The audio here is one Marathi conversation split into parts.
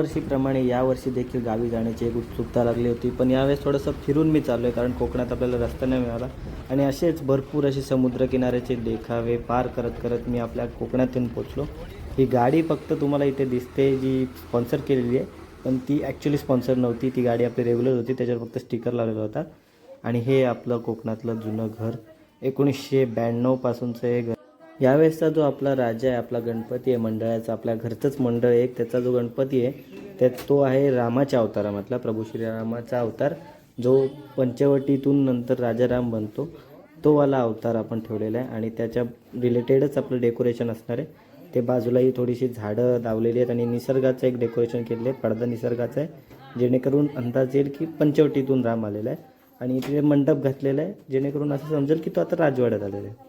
दरवर्षीप्रमाणे यावर्षी देखील गावी जाण्याची एक उत्सुकता लागली होती. पण यावेळेस थोडंसं फिरून मी चाललो आहे कारण कोकणात आपल्याला रस्ता नाही मिळाला. आणि असेच भरपूर असे समुद्रकिनाऱ्याचे देखावे पार करत करत मी आपल्या कोकणातून पोचलो. ही गाडी फक्त तुम्हाला इथे दिसते जी स्पॉन्सर केलेली आहे. पण ती ॲक्च्युली स्पॉन्सर नव्हती. ती गाडी आपली रेग्युलर होती. त्याच्यावर फक्त स्टिकर लावलेला होता. आणि हे आपलं कोकणातलं जुनं घर. एकोणीसशे ब्याण्णवपासूनचं हे घर यावेळेसचा जो आपला राजा आहे आपला गणपती आहे मंडळाचा आपल्या घरचंच मंडळ आहे एक त्याचा जो गणपती आहे त्यात तो आहे रामाच्या अवतारामधला प्रभू श्रीरामाचा अवतार जो पंचवटीतून नंतर राजाराम बनतो. तो वाला अवतार आपण ठेवलेला आहे आणि त्याच्या रिलेटेडच आपलं डेकोरेशन असणार आहे. ते बाजूलाही थोडीशी झाडं लावलेली आहेत आणि निसर्गाचं एक डेकोरेशन केलेलं आहे पडदा निसर्गाचा आहे जेणेकरून अंदाज येईल की पंचवटीतून राम आलेला आहे. आणि तिथे मंडप घातलेला आहे जेणेकरून असं समजेल की तो आता राजवाड्यात आलेला आहे.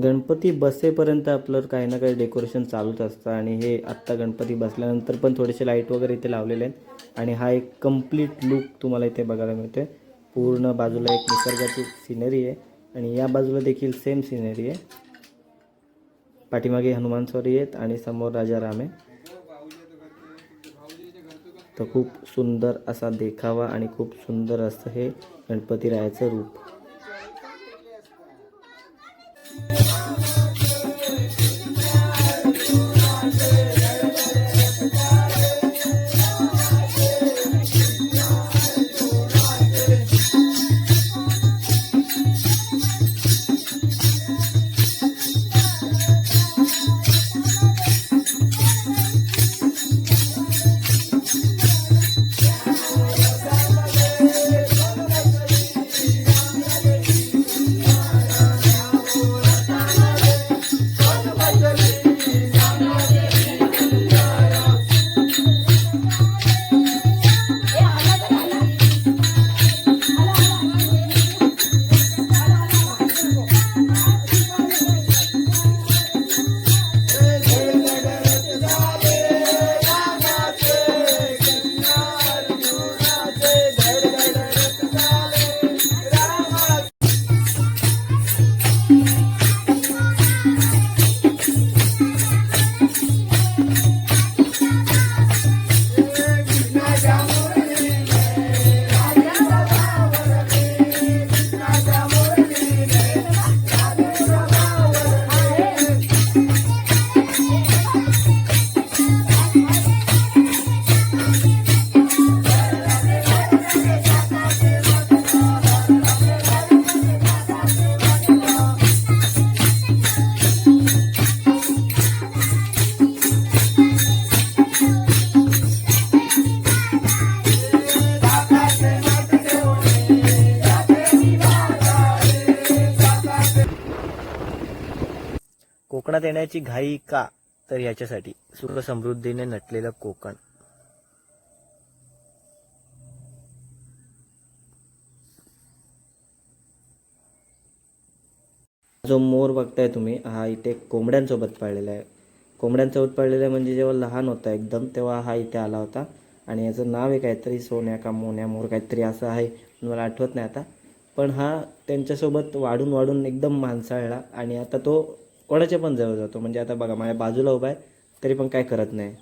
गणपती बसेपर्यंत आपलं काही ना काही डेकोरेशन चालूच असतं आणि हे आत्ता गणपती बसल्यानंतर पण थोडेसे लाइट वगैरे इथे लावलेले आहेत. आणि हा एक कंप्लीट लुक तुम्हाला इथे बघायला मिळतोय. पूर्ण बाजूला एक निसर्गाची सिनरी आहे. आणि या बाजूला देखील सेम सिनरी आहे. पाठीमागे हनुमान स्वारी आहेत आणि समोर राजा राम आहे. तर खूप सुंदर असा देखावा आणि खूप सुंदर असं हे गणपतीरायाचं रूप. कोकणात येण्याची घाई का? तर याच्यासाठी सुख समृद्धीने नटलेलं कोकण. जो मोर बघताय तुम्ही हा इथे कोंबड्यांसोबत पाळलेला आहे. कोंबड्यांसोबत पाळलेला आहे म्हणजे जेव्हा लहान होता एकदम तेव्हा हा इथे आला होता. आणि याचं नाव आहे काहीतरी सोन्या का मोन्या मोर काहीतरी असं आहे मला आठवत नाही आता. पण हा त्यांच्यासोबत वाढून वाढून एकदम माणसाळला. आणि आता तो कोणाच्या पण जवळ जातो. म्हणजे आता बघा माझ्या बाजूला उभा आहे तरी पण काय करत नाही.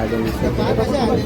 परत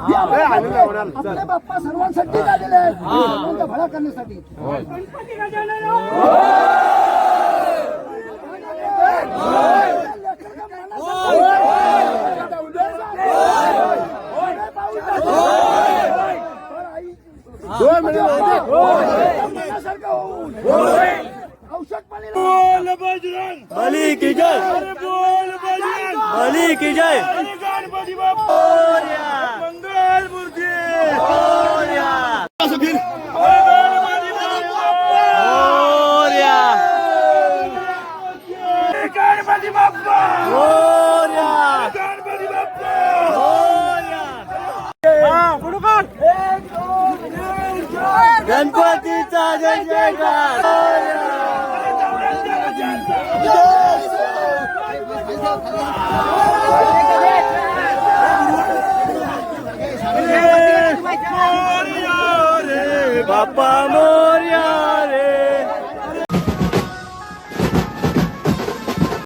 आपले बाप्पा सर्वांसाठी आलेले आहेत. सर्वांचा भला करण्यासाठी. औषध पाणी बली की जय. बली की जय. गणपतीचा जय जयकार बाप्पा मोर्या